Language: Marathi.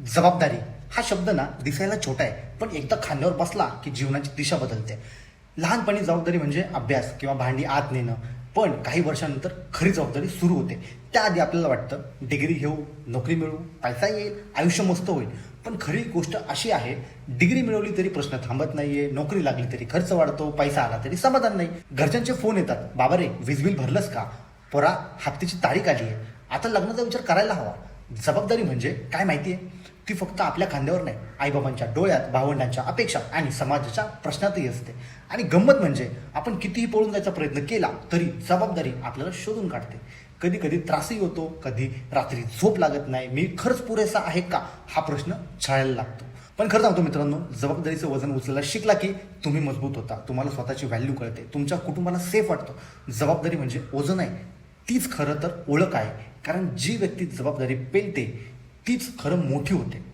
जबाबदारी. हा शब्द ना दिसायला छोटा आहे पण एकदा खांद्यावर बसला की जीवनाची दिशा बदलते. लहानपणी जबाबदारी म्हणजे अभ्यास किंवा भांडी आत नेणं पण काही वर्षानंतर खरी जबाबदारी सुरू होते. त्याआधी आपल्याला वाटतं डिग्री घेऊ नोकरी मिळवू पैसा येईल आयुष्य मस्त होईल. पण खरी गोष्ट अशी आहे डिग्री मिळवली तरी प्रश्न थांबत नाहीये नोकरी लागली तरी खर्च वाढतो पैसा आला तरी समाधान नाही. घरच्यांचे फोन येतात बाबा रे वीज बिल भरलंस का? पोरा हप्त्याची तारीख आली आहे आता लग्नाचा विचार करायला हवा. जबाबदारी म्हणजे काय माहिती आहे ती फक्त आपल्या खांद्यावर नाही आईबाबांच्या डोळ्यात भावंडांच्या अपेक्षा आणि समाजाच्या प्रश्नातही असते. आणि गंमत म्हणजे आपण कितीही पळून जायचा प्रयत्न केला तरी जबाबदारी आपल्याला शोधून काढते. कधी कधी त्रासही होतो कधी रात्री झोप लागत नाही. मी खरंच पुरेसा आहे का? हा प्रश्न छळायला लागतो. पण खरं सांगतो मित्रांनो जबाबदारीचं वजन उचलायला शिकला की तुम्ही मजबूत होता. तुम्हाला स्वतःची व्हॅल्यू कळते. तुमच्या कुटुंबाला सेफ वाटतं. जबाबदारी म्हणजे ओझं आहे तीच खरं तर ओळख आहे. कारण जी व्यक्ती जबाबदारी पेलते तीच खरं मोठी होते.